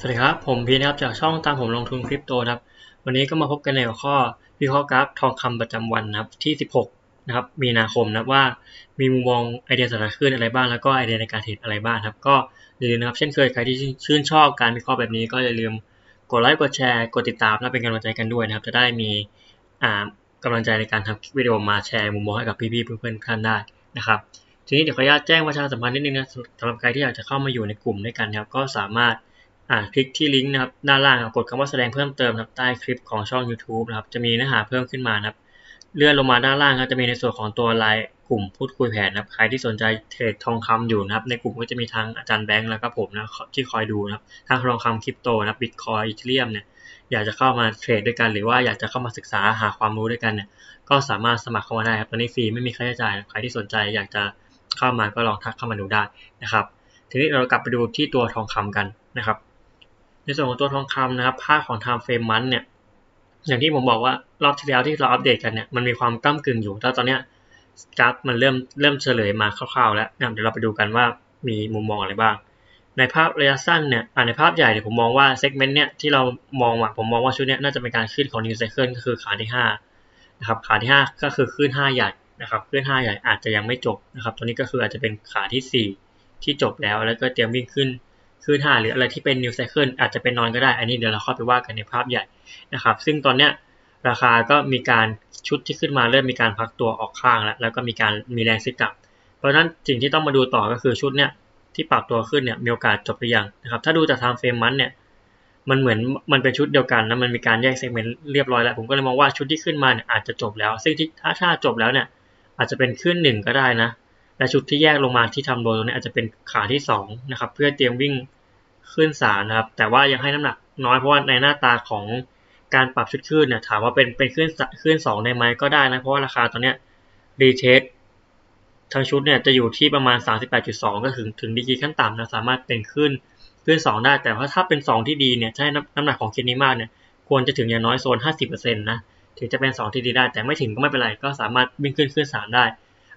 สวัสดีครับ ผมพีนะครับจากช่องตามผมลงทุนคริปโตนะครับ วันนี้ก็มาพบกันในหัวข้อวิเคราะห์กราฟทองคำประจำวันนะครับที่ 16 นะครับ มีนาคมนะครับว่ามีมุมมองไอเดียสถานขึ้นอะไรบ้าง แล้วก็ไอเดียในการเทรดอะไรบ้างครับ ก็อย่าลืมนะครับ เช่นเคยใครที่ชื่นชอบการวิเคราะห์แบบนี้ก็อย่าลืมกดไลค์กดแชร์กดติดตามและเป็นกำลังใจกันด้วยนะครับ จะได้มีอ่ากำลังใจในการทำคลิปวิดีโอมาแชร์มุมมองให้กับพี่ๆเพื่อนๆท่านได้นะครับทีนี้เดี๋ยวขออนุญาตแจ้งประชาสัมพันธ์นิดนึงนะสำหรับใครที่อยากจะเข้ามาอยู่ในกลุ่มด้วยกันนะครับก็สามารถ อ่าคลิกที่ลิงก์นะครับด้านล่างกดคำว่าแสดงเพิ่มเติมนะครับใต้คลิปของช่อง YouTube นะครับจะมีเนื้อหาเพิ่มขึ้นมานะครับเลื่อนลงมาด้านล่างครับจะมีในส่วนของตัวไลน์กลุ่มพูดคุยแผนนะครับใครที่สนใจเทรดทองคำอยู่นะครับในกลุ่มก็จะมีทั้งอาจารย์แบงค์แล้วก็ผมนะที่คอยดูนะครับทั้งทองคำคริปโตนะครับบิตคอยอีเทเรียมเนี่ยอยากจะเข้ามาเทรดด้วยกันหรือว่าอยากจะเข้ามาศึกษาหาความรู้ด้วยกันเนี่ยก็สามารถสมัครเข้ามาได้ครับตอนนี้ฟรีไม่มีค่าใช้จ่ายใครที่สนใจอยากจะเข้ามาก็ลองทักเข้ามาดูได้นะครับทีนี้เรากลับไปดูที่ตัวทองคำกันนะครับ ในส่วนของตัวทองคำนะครับภาพของ time frame มันเนี่ยอย่างที่ผมบอกว่ารอบที่แล้วที่เราอัปเดตกันเนี่ยมันมีความก้ากึ่งอยู่แต่ตอนเนี้ยกราฟมันเริ่มเริ่มเฉลยมาคร่าวๆ แล้วเดี๋ยวเราไปดูกันว่ามีมุมมองอะไรบ้าง ในภาพระยะสั้นเนี่ยในภาพใหญ่เนี่ยผมมองว่าเซกเมนต์เนี่ยที่เรามองอะผมมองว่าชุดเนี้ยน่าจะเป็นการขึ้นของ New Cycle ก็คือขาที่5นะครับขาที่ 5 ก็คือขึ้น 5 ใหญ่นะครับขึ้น 5 ใหญ่อาจจะยังไม่จบนะครับตัวนี้ก็คืออาจจะเป็นขาที่ 4 ที่จบแล้วแล้วก็เตรียมวิ่งขึ้น ขึ้นหรืออะไรที่เป็น New Cycle อาจจะเป็นนอนก็ได้ อันนี้เดี๋ยวเราเข้าไปว่ากันในภาพใหญ่นะครับ ซึ่งตอนเนี้ยราคาก็มีการชุดที่ขึ้นมาเริ่มมีการพักตัวออกข้างแล้วแล้วก็มีการมีแรงซื้อกลับ เพราะฉะนั้นสิ่งที่ต้องมาดูต่อก็คือชุดเนี้ยที่ปรับตัวขึ้นเนี่ยมีโอกาสจบหรือยังนะครับ ถ้าดูจาก time frame มันเนี่ยมันเหมือนมันเป็นชุดเดียวกันนะมันมีการแยกเซกเมนต์เรียบร้อยแล้ว ผมก็เลยมองว่าชุดที่ขึ้นมาเนี่ยอาจจะจบแล้ว ซึ่งที่ถ้าถ้าจบแล้วเนี่ยอาจจะเป็นขึ้นหนึ่งก็ได้นะ และชุดที่แยกลงมาที่ทำโดตรงนี้อาจจะเป็นขาที่2นะครับเพื่อเตรียมวิ่งขึ้นสามนะครับ แต่ว่ายังให้น้ำหนักน้อยเพราะว่าในหน้าตาของการปรับชุดขึ้นเนี่ยถามว่าเป็นเป็นขึ้นขึ้นสองได้ไหมก็ได้นะเพราะว่าราคาตอนเนี้ยรีเทสทั้งชุดเนี่ยจะอยู่ที่ประมาณ 38.2 ก็ถึงถึงดีกีขั้นต่ำนะสามารถเป็นขึ้นขึ้น 2 ได้ แต่ว่าถ้าเป็น 2 ที่ดีเนี่ยถ้าน้ำหนักของเคสนี้มากเนี่ยควรจะถึงอย่างน้อยโซน 50%นะถึงจะเป็น 2 ที่ดีได้ แต่ไม่ถึงก็ไม่เป็นไรก็สามารถวิ่งขึ้นขึ้น 3 ได้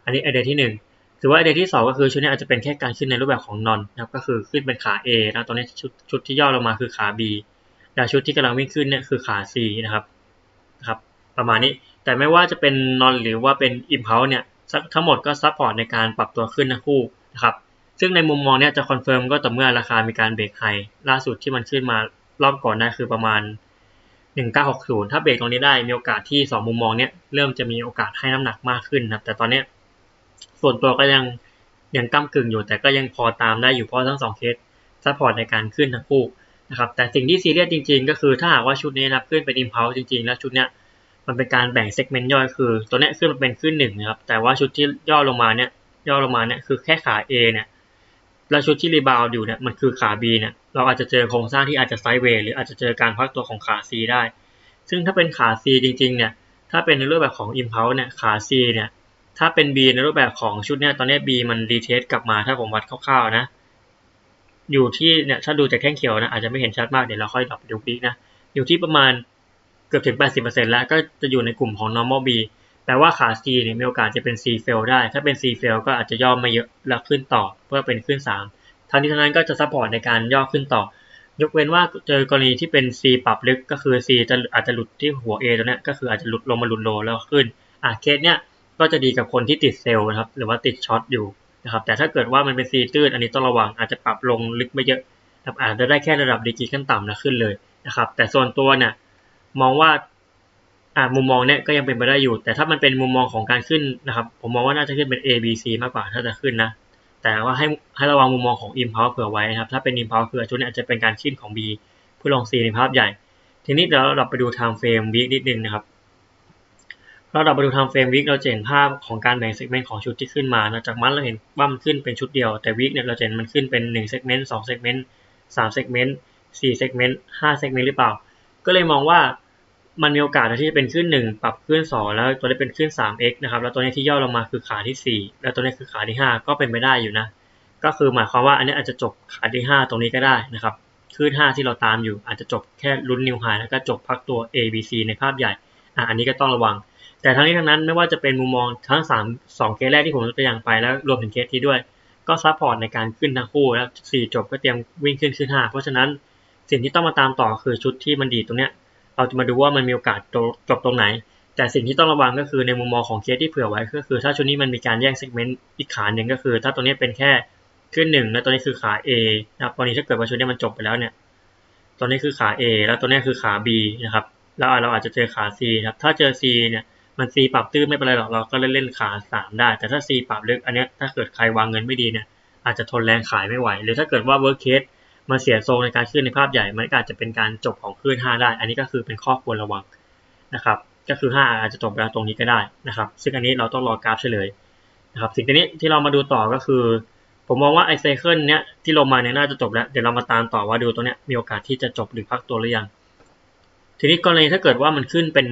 อันนี้ไอเดียที่ 1 ถือว่าไอเดียที่2ก็คือชุดนี้อาจจะเป็นแค่การขึ้นในรูปแบบของนอนนะครับก็คือขึ้นเป็นขา A นะตอนนี้ชุดชุดที่ย่อลงมาคือขา B และชุดที่กำลังวิ่งขึ้นเนี่ยคือขา C นะครับนะครับ ประมาณนี้แต่ไม่ว่าจะเป็นนอนหรือว่าเป็นอิมเพลเนี่ยทั้งหมดก็ซัพพอร์ตในการปรับตัวขึ้นทั้งคู่นะครับซึ่งในมุมมองเนี่ยจะคอนเฟิร์มก็ต่อเมื่อราคามีการเบรกไฮล่าสุดที่มันขึ้นมารอบก่อนได้คือประมาณ 1960 ถ้าเบรกตรงนี้ได้มีโอกาสที่ 2 มุมมองเนี้ยเริ่มจะมีโอกาสให้น้ำหนักมากขึ้นนะครับแต่ตอนนี้ ส่วนตัวก็ยังยังก้ากึ่งอยู่ แต่ก็ยังพอตามได้อยู่เพราะทั้ง2เคสซัพพอร์ตในการขึ้นทั้งคู่นะครับแต่สิ่งที่ซีเรียสจริง ๆ ก็คือถ้าหากว่าชุดนี้นะขึ้นเป็นอิมพาวจริง ๆ แล้วชุดเนี้ยมันเป็นการแบ่งเซกเมนต์ย่อยคือ ตัวเนี้ยขึ้นมาเป็นขึ้นหนึ่งนะครับแต่ว่าชุดที่ย่อลงมาเนี่ยย่อลงมาเนี่ยคือแค่ขา A เนี่ยแล้วชุดที่รีบาวอยู่เนี่ยมันคือขา B เนี่ยเราอาจจะเจอโครงสร้างที่อาจจะไซด์เวย์หรืออาจจะเจอการพักตัวของขา C ได้ ซึ่งถ้าเป็นขา C จริงๆเนี่ยถ้าเป็นในรูปแบบของ Impulse เนี่ยขา C เนี่ย ถ้าเป็น B ในรูปแบบของชุดเนี่ยตอนนี้ B มันรีเทสกลับมาถ้าผมวัดคร่าวๆนะ อยู่ที่เนี่ยถ้าดูจากแท่งเขียวนะอาจจะไม่เห็นชัดมากเดี๋ยวเราค่อยดรอปดูบิ๊กนะ อยู่ที่ประมาณเกือบถึง 80%แล้วก็จะอยู่ในกลุ่มของ normal B แปลว่าขา C เนี่ยมีโอกาสจะเป็น C fail ได้ ถ้าเป็น C fail ก็อาจจะย่อมาเยอะแล้วขึ้นต่อเพื่อเป็นขึ้น 3ทั้งนี้ทั้งนั้นก็จะซัพพอร์ตในการย่อขึ้นต่อ ยกเว้นว่าเจอกรณีที่เป็น C ปรับลึกก็คือ C จะอาจจะหลุดที่หัว A ตัวนี้ก็คืออาจจะหลุดลงมาหลุดโลแล้วขึ้นอะเคสเนี้ย ก็จะดีกับคนที่ติดเซลล์นะครับ หรือว่าติดช็อตอยู่นะครับ แต่ถ้าเกิดว่ามันเป็น C ตื้นอันนี้ต้องระวังอาจจะปรับลงลึกไม่เยอะอาจจะได้แค่ระดับดีกีขั้นต่ำนะขึ้นเลยนะครับ แต่ส่วนตัวเนี่ยมองว่ามุมมองเนี้ยก็ยังเป็นไปได้อยู่ แต่ถ้ามันเป็นมุมมองของการขึ้นนะครับ ผมมองว่าน่าจะขึ้นเป็น A B C มากกว่าถ้าจะขึ้นนะ แต่ว่าให้ให้ระวังมุมมองของ Impulse เผื่อไว้นะครับ ถ้าเป็น Impulse คือชุดนี้อาจจะเป็นการขึ้นของ B เพื่อลง C ในภาพใหญ่ ทีนี้เดี๋ยวเราไปดู time frame week นิดนึงนะครับ เราเราไปดู time frame week เราจะเห็นภาพของการแบ่ง segment ของชุดที่ขึ้นมานะจากมันเราเห็นว่ามันขึ้นเป็นชุดเดียว แต่ week เนี่ยเราจะเห็นมันขึ้นเป็น1 segment 2 segment 3 segment 4 segment 5 segment หรือเปล่า ก็เลยมองว่ามันมีโอกาสที่จะเป็นขึ้น 1 ปรับขึ้น 2 แล้วตัวนี้เป็นขึ้น 3x นะครับแล้วตัวนี้ที่ย่อลงมาคือขาที่ 4 แล้วตัวนี้คือขาที่ 5 ก็เป็นไปได้อยู่นะ ก็คือหมายความว่าอันนี้อาจจะจบขาที่ 5 ตรงนี้ก็ได้นะครับขึ้น 5 ที่เราตามอยู่อาจจะจบแค่ลุ้นนิวไฮแล้วก็จบพักตัว A B C ในภาพใหญ่อะอันนี้ก็ต้องระวัง แต่ทั้งนี้ทั้งนั้นไม่ว่าจะเป็นมุมมองทั้ง3 2เคสแรกที่ผมยกตัวอย่างไปแล้วรวมถึงเคสที่ด้วย ก็ซัพพอร์ตในการขึ้นทั้งคู่แล้ว4จบก็เตรียมวิ่งขึ้นขึ้น5เพราะฉะนั้นสิ่งที่ต้องมาตามต่อคือชุดที่มันดีตรงเนี้ยเราจะมาดูว่ามันมีโอกาสจบตรงไหน แต่สิ่งที่ต้องระวังก็คือในมุมมองของเคสที่เผื่อไว้ก็คือ ถ้าชุดนี้มันมีการแย่งเซกเมนต์อีกขาหนึ่งก็คือ ถ้าตัวนี้เป็นแค่ขึ้นหนึ่งแล้วตัวนี้คือขา A นะครับตอนนี้ถ้าเกิดว่าชุดนี้มันจบไปแล้วเนี่ยตัวนี้คือขา A แล้วตัวนี้คือขา B นะครับแล้วเราอาจจะเจอขา C ครับถ้าเจอ C เนี่ย มัน C ปรับตื้นไม่เป็นไรหรอกเราก็เล่นเล่นขาสามได้ แต่ถ้า C ปรับลึกอันนี้ถ้าเกิดใครวางเงินไม่ดีเนี่ยอาจจะทนแรงขายไม่ไหว หรือถ้าเกิดว่า work case มันเสียทรงในการขึ้นในภาพใหญ่มันอาจจะเป็นการจบของขึ้น5ได้ อันนี้ก็คือเป็นข้อควรระวังนะครับก็คือ 5 อาจจะจบแล้วตรงนี้ก็ได้นะครับ ซึ่งอันนี้เราต้องรอกราฟเฉลยนะครับสิ่งนี้ที่เรามาดูต่อก็คือ ผมมองว่าไอเซเคิลเนี้ยที่ลงมาเนี่ยน่าจะจบแล้ว เดี๋ยวเรามาตามต่อว่าดูตัวเนี้ยมีโอกาสที่จะจบหรือพักตัวหรือยัง ทีนี้กรณีถ้าเกิดว่ามันขึ้นเป็น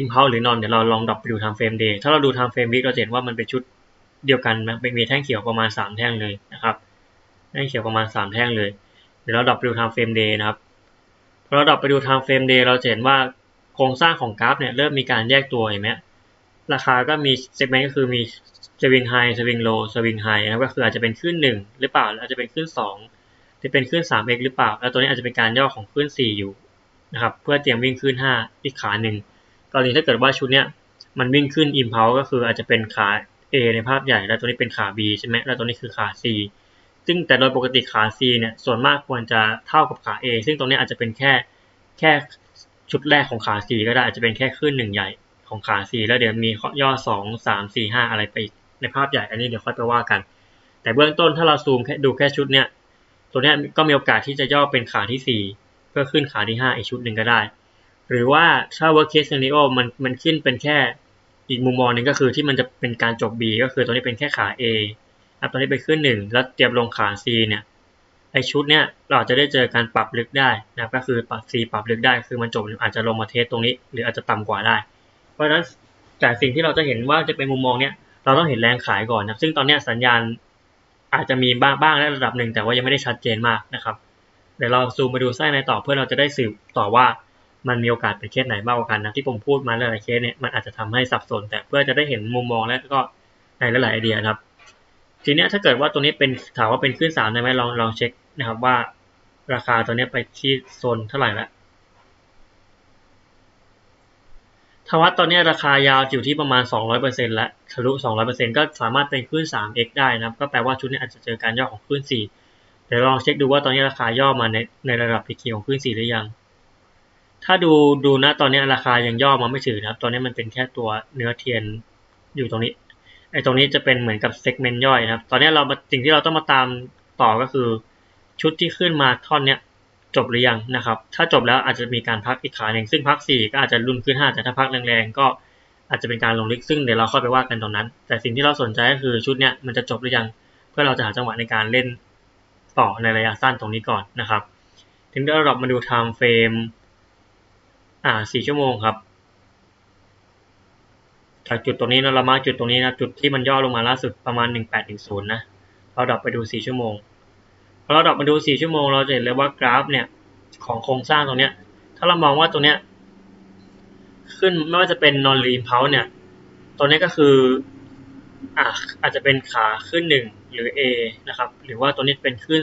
impulse หรือนอนเดี๋ยวเราลองดับไปดู time frame day ถ้าเราดู time frame week เราเห็นว่ามันเป็นชุดเดียวกันนะเป็นมีแท่งเขียวประมาณ 3 แท่งเลยนะครับแท่งเขียวประมาณ 3 แท่งเลย เดี๋ยวเราดับไปดู time frame day นะครับพอเราดับไปดู time frame day เราจะเห็นว่าโครงสร้างของกราฟเนี่ยเริ่มมีการแยกตัวเห็นไหมราคาก็มีเซกเมนต์ก็คือมีสวิงไฮสวิงโลสวิงไฮนะครับก็คืออาจจะเป็นขึ้นหนึ่งหรือเปล่าอาจจะเป็นขึ้นสองจะเป็นขึ้นสามเอกหรือเปล่า แล้วตัวนี้อาจจะเป็นการย่อของขึ้นสี่อยู่นะครับเพื่อเตรียมวิ่งขึ้นห้าอีกขาหนึ่ง กรณีถ้าเกิดว่าชุดเนี้ยมันวิ่งขึ้นอิมเพลก็คืออาจจะเป็นขา A ในภาพใหญ่ แล้วตัวนี้เป็นขา B ใช่ไหมแล้วตัวนี้คือขา C ซึ่งแต่โดยปกติขา C เนี่ยส่วนมากควรจะเท่ากับขา A ซึ่งตรงนี้อาจจะเป็นแค่แค่ชุดแรกของขา C ก็ได้อาจจะเป็นแค่ขึ้นหนึ่งใหญ่ของขา C แล้วเดี๋ยวมีย่อสองสามสี่ห้าอะไรไปอีกในภาพใหญ่ อันนี้เดี๋ยวค่อยไปว่ากัน แต่เบื้องต้นถ้าเราซูมแค่ดูแค่ชุดเนี้ยตัวนี้ก็มีโอกาสที่จะย่อเป็นขาที่ 4 เพื่อขึ้นขาที่ 5 อีกชุดหนึ่งก็ได้ หรือว่าถ้า worst case scenario มันมันขึ้นเป็นแค่อีกมุมมองหนึ่งก็คือที่มันจะเป็นการจบ B ก็คือตัวนี้เป็นแค่ขา A อันตัวนี้ไปขึ้น 1 แล้วเตรียมลงขา C เนี่ยไอชุดเนี้ยเราจะได้เจอการปรับลึกได้นะก็คือปรับ C ปรับลึกได้คือมันจบอาจจะลงมาเทสตรงนี้ หรืออาจจะต่ำกว่าได้ เพราะฉะนั้นแต่สิ่งที่เราจะเห็นว่าจะเป็นมุมมองเนี้ยเราต้องเห็นแรงขายก่อนนะซึ่งตอนนี้สัญญาณอาจจะมีบ้างบ้างในระดับหนึ่งแต่ว่ายังไม่ได้ชัดเจนมากนะครับเดี๋ยวเราซูมมาดูไส้ในต่อเพื่อเราจะได้สืบต่อว่า มันมีโอกาสเป็นเคสไหนมากกว่ากันนะที่ผมพูดมาหลายเคสเนี่ยมันอาจจะทำให้สับสน แต่เพื่อจะได้เห็นมุมมองและก็ในหลายๆไอเดียครับ ทีนี้ถ้าเกิดว่าตัวนี้เป็นถามว่าเป็นขึ้นสามได้ไหมลองลองเช็คนะครับว่า ราคาตัวนี้ไปที่โซนเท่าไหร่แล้วทวัดตอนนี้ราคายาวอยู่ที่ประมาณ 200%แล้วทะลุ 200%ก็สามารถเป็นคลื่น 3x ได้นะครับ ก็แปลว่าชุดนี้อาจจะเจอการย่อของคลื่น 4 เดี๋ยวลองเช็คดูว่าตอนนี้ราคาย่อมาในในระดับพีคีของคลื่น 4 หรือยัง ถ้าดูดูนะตอนนี้ราคายังย่อมาไม่ถึงนะครับ ตอนนี้มันเป็นแค่ตัวเนื้อเทียนอยู่ตรงนี้ ไอ้ตรงนี้จะเป็นเหมือนกับเซกเมนต์ย่อยนะครับ ตอนนี้เราสิ่งที่เราต้องมาตามต่อก็คือ ชุดที่ขึ้นมาท่อนเนี้ยจบหรือยังนะครับ ถ้าจบแล้วอาจจะมีการพักอีกขาหนึ่งซึ่งพัก 4 ก็อาจจะรุ่นขึ้น 5 แต่ถ้าพักแรงๆ ก็อาจจะเป็นการลงลึกซึ่งเดี๋ยวเราค่อยไปว่ากันตรงนั้น แต่สิ่งที่เราสนใจก็คือชุดเนี้ยมันจะจบหรือยัง เพื่อเราจะหาจังหวะในการเล่นต่อในระยะสั้นตรงนี้ก่อนนะครับ ถึงเดี๋ยวเรามาดู time frame อ่า4ชั่วโมงครับ จากจุดตรงนี้เรามาจุดตรงนี้นะจุดที่มันย่อลงมาล่าสุดประมาณ 1810นะเราดับไปดู 4 ชั่วโมงพอเราดอกมาดู 4 ชั่วโมง เราจะเห็นเลยว่ากราฟเนี่ยของโครงสร้างตรงเนี้ยถ้าเรามองว่าตรงเนี้ยขึ้นไม่ว่าจะเป็น non r e p u l s e เนี่ยตัวนี้ก็คืออ่าอาจจะเป็นขาขึ้น 1 หรือ A นะครับ หรือว่าตัวนี้เป็นขึ้น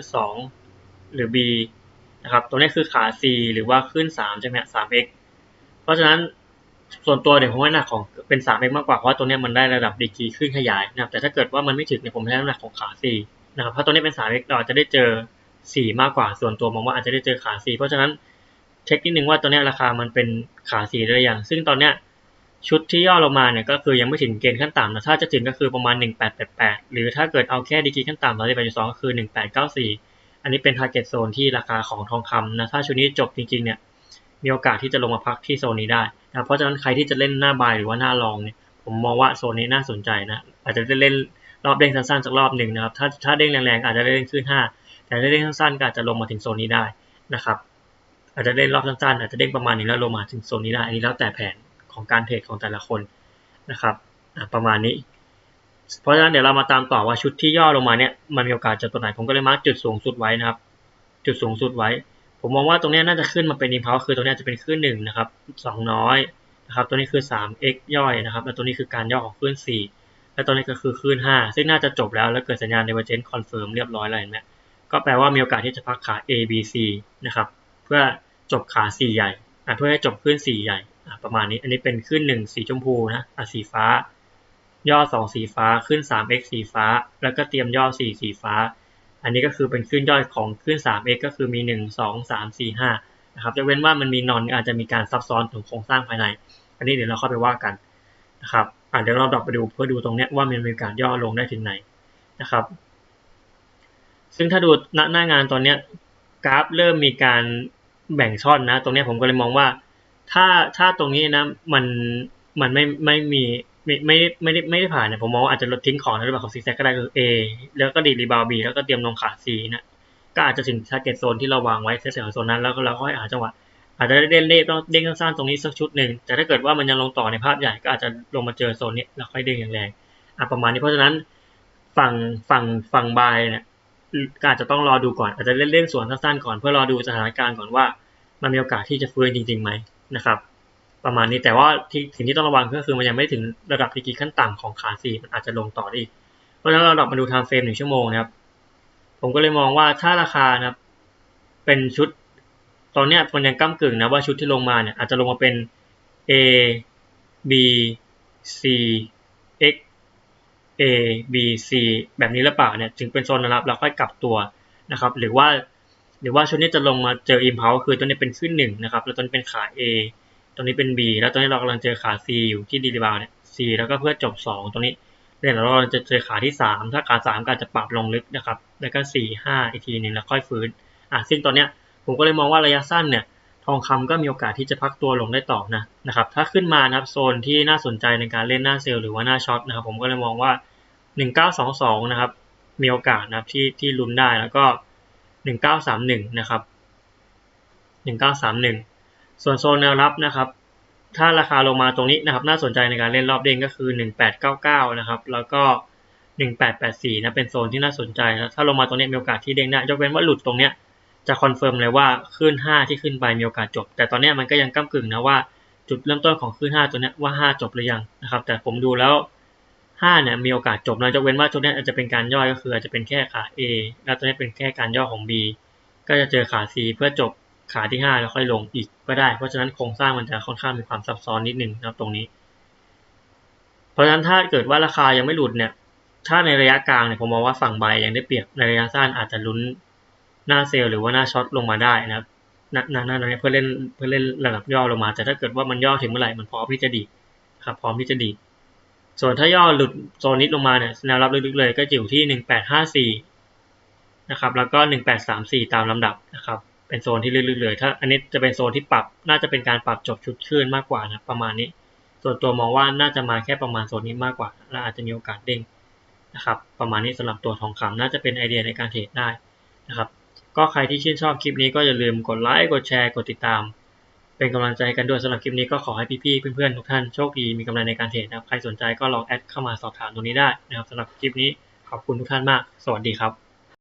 2 หรือ B นะครับ ตัวนี้คือขา C หรือว่าขึ้น 3 ใช่ไหม 3x เพราะฉะนั้นส่วนตัวเดี๋ยวผมให้หนักของเป็น 3x มากกว่าเพราะตัวนี้มันได้ระดับดีกีขึ้นขยายนะครับแต่ถ้าเกิดว่ามันไม่ถึงเนี่ยผมให้น้ำหนักของขา C นะครับเพราะตัวนี้เป็นสายเล็กเราอาจจะได้เจอสี่มากกว่าส่วนตัวมองว่าอาจจะได้เจอขาสี่เพราะฉะนั้นเช็คนิดนึงว่าตัวนี้ราคามันเป็นขาสี่ได้ยังซึ่งตอนเนี้ยชุดที่ย่อลงมาเนี่ยก็คือยังไม่ถึงเกณฑ์ขั้นต่ำนะถ้าจะถึงก็คือประมาณ 1888 หรือถ้าเกิดเอาแค่ดีกีขั้นต่ำเราจะไปอยู่สองก็คือ 1894 อันนี้เป็น target zone ที่ราคาของทองคำนะถ้าชุดนี้จบจริงๆเนี่ย มีโอกาสที่จะลงมาพักที่โซนนี้ได้นะเพราะฉะนั้นใครที่จะเล่นหน้าบายหรือว่าหน้าลองเนี่ยผมมองว่าโซนนี้น่าสนใจนะอาจจะได้เล่นรอบเด้งสั้นๆสักรอบหนึ่งนะครับถ้าถ้าเด้งแรงๆอาจจะได้เล่นขึ้น 5 แต่ถ้าเด้งสั้นๆก็อาจจะลงมาถึงโซนนี้ได้นะครับอาจจะเล่นรอบสั้นๆอาจจะเด้งประมาณนี้แล้วลงมาถึงโซนนี้ได้อันนี้แล้วแต่แผนของการเทรดของแต่ละคนนะครับประมาณนี้ เพราะฉะนั้นเดี๋ยวเรามาตามต่อว่าชุดที่ย่อลงมาเนี่ยมันมีโอกาสจะตัวไหนผมก็เลยมาร์กจุดสูงสุดไว้นะครับ จุดสูงสุดไว้ ผมมองว่าตรงนี้น่าจะขึ้นมาเป็นอินพาวคือตรงนี้จะเป็นขึ้นหนึ่งนะครับสองน้อยนะครับตัวนี้คือ 3x ย่อยนะครับ แล้วตัวนี้คือการย่อของขึ้น4 และตอนนี้ก็คือคลื่น 5 ซึ่งน่าจะจบแล้ว แล้วเกิดสัญญาณ divergence confirm เรียบร้อยแล้วเห็นไหมก็แปลว่ามีโอกาสที่จะพักขา A B C นะครับ เพื่อจบขา 4 ใหญ่ เพื่อให้จบขึ้น4 ใหญ่ ประมาณนี้ อันนี้เป็นขึ้น1 สีชมพูนะอะสีฟ้า ย่อ 2 สีฟ้า ขึ้น 3x สีฟ้า แล้วก็เตรียมย่อ 4 สีฟ้า อันนี้ก็คือเป็นขึ้นย่อยของขึ้น 3x ก็คือมี 1 2 3 4 5นะครับจะเว้นว่ามันมีนอนอาจจะมีการซับซ้อนถึงโครงสร้างภายใน อันนี้เดี๋ยวเราเข้าไปว่ากันนะครับอะเดี๋ยวเราดรอปไปดูเพื่อดูตรงนี้ว่ามันมีการย่อลงได้ถึงไหนนะครับ ซึ่งถ้าดูหน้างานตอนนี้กราฟเริ่มมีการแบ่งช่อนนะ ตรงนี้ผมก็เลยมองว่า ถ้าถ้าตรงนี้นะมันมันไม่ไม่มี ไม่ไม่ไม่ได้ไม่ได้ผ่านเนี่ยผมมองว่าอาจจะลดทิ้งของในรูปแบบของซีแซกก็ได้คือ A แล้วก็ดีรีบาวบีแล้วก็เตรียมลงขา C นะก็อาจจะถึงชาร์เก็ตโซนที่เราวางไว้เซตของโซนนั้นแล้วก็เราก็หาจังหวะอาจจะได้เล่นเล่ต้องเด้งสั้นๆตรงนี้สักชุดหนึ่งแต่ถ้าเกิดว่ามันยังลงต่อในภาพใหญ่ก็อาจจะลงมาเจอโซนนี้แล้วค่อยเด้งอย่างแรงอะประมาณนี้เพราะฉะนั้นฝั่งฝั่งฝั่งบายเนี่ยก็อาจจะต้องรอดูก่อน อาจจะเล่นเล่นสวนสั้นๆก่อนเพื่อรอดูสถานการณ์ก่อนว่า มันมีโอกาสที่จะฟื้นจริงๆไหมนะครับ ประมาณนี้แต่ว่าที่สิ่งที่ต้องระวังก็คือมันยังไม่ถึงระดับดีกีขั้นต่ำของขาสี่มันอาจจะลงต่อได้อีก เพราะฉะนั้นเราดอกมาดูทม์เฟรมหนึ่งชั่วโมงนะครับ ผมก็เลยมองว่าถ้าราคานะครับ เป็นชุด ตอนนี้มันยังก้ากึ่งนะว่าชุดที่ลงมาเนี่ยอาจจะลงมาเป็น A B C X A B C แบบนี้หรือเปล่าเนี่ยถึงเป็นโซนนะครับเราค่อยกลับตัวนะครับ หรือว่าหรือว่าชุดนี้จะลงมาเจอ impulse คือตัวนี้เป็นขึ้นหนึ่งนะครับ แล้วตัวนี้เป็นขา A รงนี้เป็น B แล้วตอนนี้เรากำลังเจอขา C อยู่ที่ดีลิบาวเนี่ย C แล้วก็เพื่อจบ 2 ตรงนี้เนี่ยเราจะเจอขาที่ 3 ถ้าขา 3 ก็จะปรับลงลึกนะครับ แล้วก็ 4 5 อีกทีนึงแล้วค่อยฟื้น อะ ซึ่งตอนเนี้ยผมก็เลยมองว่าระยะสั้นเนี่ย ทองคำก็มีโอกาสที่จะพักตัวลงได้ต่อนะ นะครับ ถ้าขึ้นมานะครับโซนที่น่าสนใจในการเล่นหน้าเซลล์หรือว่าหน้าช็อตนะครับ ผมก็เลยมองว่า 1922 นะครับ มีโอกาสนะครับที่ที่ลุ้นได้ แล้วก็ 1931 นะครับ 1931 ส่วนโซนแนวรับนะครับ ถ้าราคาลงมาตรงนี้นะครับ น่าสนใจในการเล่นรอบเด้งก็คือ 1899 นะครับ แล้วก็ 1884 นะเป็นโซนที่น่าสนใจนะถ้าลงมาตรงนี้มีโอกาสที่เด้งได้ยกเว้นว่าหลุดตรงเนี้ยจะคอนเฟิร์มเลยว่าขึ้น 5 ที่ขึ้นไปมีโอกาสจบ แต่ตอนนี้มันก็ยังก้ากึ่งนะว่าจุดเริ่มต้นของขึ้น 5 ตัวนี้ว่า 5 จบหรือยังนะครับ แต่ผมดูแล้ว 5 เนี่ยมีโอกาสจบนะยกเว้นว่าตัวนี้อาจจะเป็นการย่อยก็คืออาจจะเป็นแค่ขา A แล้วตัวนี้เป็นแค่การย่อของ B ก็จะเจอขา C เพื่อจบ ขาที่ 5 แล้วค่อยลงอีกก็ได้ เพราะฉะนั้นโครงสร้างมันจะค่อนข้างมีความซับซ้อนนิดนึงนะครับตรงนี้ เพราะฉะนั้นถ้าเกิดว่าราคายังไม่หลุดเนี่ย ถ้าในระยะกลางเนี่ยผมมองว่าฝั่งใบยังได้เปรียบในระยะสั้นอาจจะลุ้นหน้าเซลล์หรือว่าหน้าช็อตลงมาได้นะครับหน้าหน้านี้เพื่อเล่นเพื่อเล่นระดับย่อลงมา แต่ถ้าเกิดว่ามันย่อถึงเมื่อไหร่มันพร้อมที่จะดีครับพร้อมที่จะดี ส่วนถ้าย่อหลุดโซนนี้ลงมาเนี่ยแนวรับลึกๆเลยก็อยู่ที่หนึ่งแปดห้าสี่นะครับแล้วก็หนึ่งแปดสามสี่ตามลำดับนะครับ เป็นโซนที่ลึกๆเลย ถ้าอันนี้จะเป็นโซนที่ปรับ น่าจะเป็นการปรับจบชุดขึ้นมากกว่านะประมาณนี้ ส่วนตัวมองว่าน่าจะมาแค่ประมาณโซนนี้มากกว่า และอาจจะมีโอกาสเด้งนะครับ ประมาณนี้สำหรับตัวทองคำน่าจะเป็นไอเดียในการเทรดได้นะครับ ก็ใครที่ชื่นชอบคลิปนี้ก็อย่าลืมกดไลค์ กดแชร์ กดติดตาม เป็นกำลังใจกันด้วยสำหรับคลิปนี้ก็ขอให้พี่ๆ เพื่อนๆ ทุกท่านโชคดี มีกำลังในการเทรดนะครับ ใครสนใจก็ลองแอดเข้ามาสอบถามตรงนี้ได้นะครับสำหรับคลิปนี้ขอบคุณทุกท่านมาก สวัสดีครับ